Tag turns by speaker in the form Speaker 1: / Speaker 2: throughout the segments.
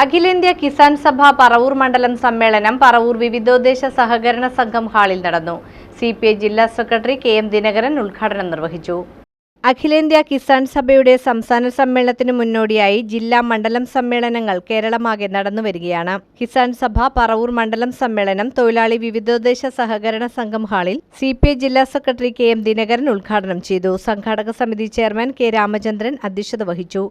Speaker 1: അഖിലേന്ത്യാ കിസാൻ സഭ പറവൂർ മണ്ഡലം സമ്മേളനം പറവൂർ വിവിധോദ്ദേശ സഹകരണ സംഘം ഹാളിൽ നടന്നു. സി പി ഐ ജില്ലാ സെക്രട്ടറി കെ എം ദിനകരൻ ഉദ്ഘാടനം നിർവഹിച്ചു. അഖിലേന്ത്യാ കിസാൻ സഭയുടെ സംസ്ഥാന സമ്മേളനത്തിന് മുന്നോടിയായി ജില്ലാ മണ്ഡലം സമ്മേളനങ്ങൾ കേരളമാകെ നടന്നുവരികയാണ് കിസാൻ സഭ പറവൂർ മണ്ഡലം സമ്മേളനം തൊഴിലാളി വിവിധോദ്ദേശ സഹകരണ സംഘം ഹാളിൽ സി ജില്ലാ സെക്രട്ടറി കെ എം ദിനകരൻ ഉദ്ഘാടനം ചെയ്തു. സംഘാടക സമിതി ചെയർമാൻ കെ രാമചന്ദ്രൻ അധ്യക്ഷത വഹിച്ചു.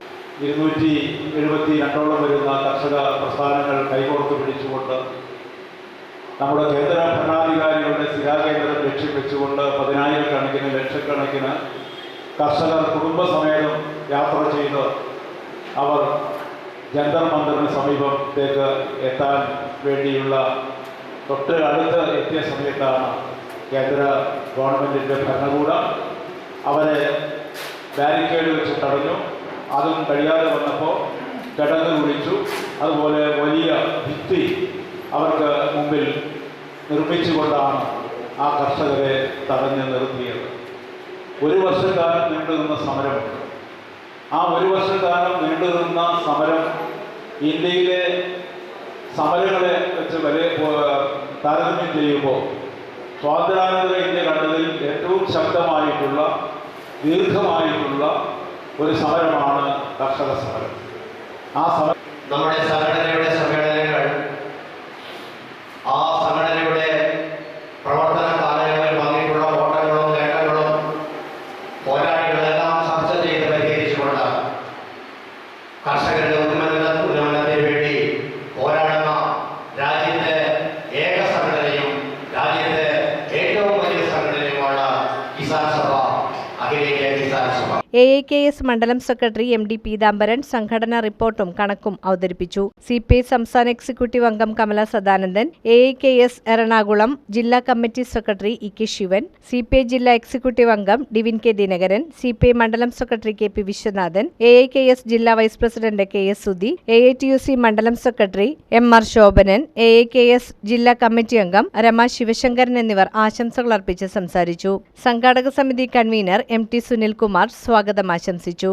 Speaker 2: നമ്മുടെ കേന്ദ്ര ഭരണാധികാരികളുടെ സ്ഥിരാകേന്ദ്രം ലക്ഷ്യം വെച്ചുകൊണ്ട് പതിനായിരക്കണക്കിന് ലക്ഷക്കണക്കിന് കർഷകർ കുടുംബസമേതം യാത്ര ചെയ്ത് അവർ ജന്തർ മന്ദിറിന് സമീപത്തേക്ക് എത്താൻ വേണ്ടിയുള്ള തൊട്ട് അടുത്ത് എത്തിയ സമയത്താണ് കേന്ദ്ര ഗവൺമെന്റിന്റെ ഭരണകൂടം. അവരെ ബാരിക്കേഡ് വെച്ച് തടഞ്ഞു. അതും കഴിയാതെ വന്നപ്പോൾ കിടന്ന് കുഴിച്ചു അതുപോലെ വലിയ ഭിത്തി അവർക്ക് മുമ്പിൽ നിർമ്മിച്ചുകൊണ്ടാണ് ആ കർഷകരെ തടഞ്ഞു നിർത്തിയത്. ഒരു വർഷക്കാലം നീണ്ടുനിന്ന സമരമുണ്ട്. ആ ഒരു വർഷക്കാലം നീണ്ടുനിന്ന സമരം ഇന്ത്യയിലെ സമരങ്ങളെ വെച്ച് വലിയ താരതമ്യം ചെയ്യുമ്പോൾ സ്വാതന്ത്ര്യാനന്തര ഇന്ത്യ കണ്ടതിൽ ഏറ്റവും ശക്തമായിട്ടുള്ള ദീർഘമായിട്ടുള്ള ഒരു സമരമാണ് കർഷക സമരം. ആ സമരം
Speaker 3: നമ്മുടെ സംഘടനയുടെ
Speaker 1: എ ഐ കെ എസ് മണ്ഡലം സെക്രട്ടറി എം ഡി പീതാംബരൻ സംഘടനാ റിപ്പോർട്ടും കണക്കും അവതരിപ്പിച്ചു. സി പി ഐ സംസ്ഥാന എക്സിക്യൂട്ടീവ് അംഗം Kamala Sadanandan A I K S Ernakulam ജില്ലാ committee secretary E K Sivan C P I ജില്ലാ എക്സിക്യൂട്ടീവ് അംഗം Divin K Dinakaran C P I മണ്ഡലം secretary K P Viswanathan A I K S ജില്ലാ vice president K S Sudhi A I T U C മണ്ഡലം secretary M R Sobhanan A I K S ജില്ലാ committee അംഗം രമ ശിവശങ്കരൻ എന്നിവർ ആശംസകൾ അർപ്പിച്ച് സംസാരിച്ചു. സംഘാടക സമിതി കൺവീനർ എം ടി സുനിൽകുമാർ സ്വാഗതം ആശംസിച്ചു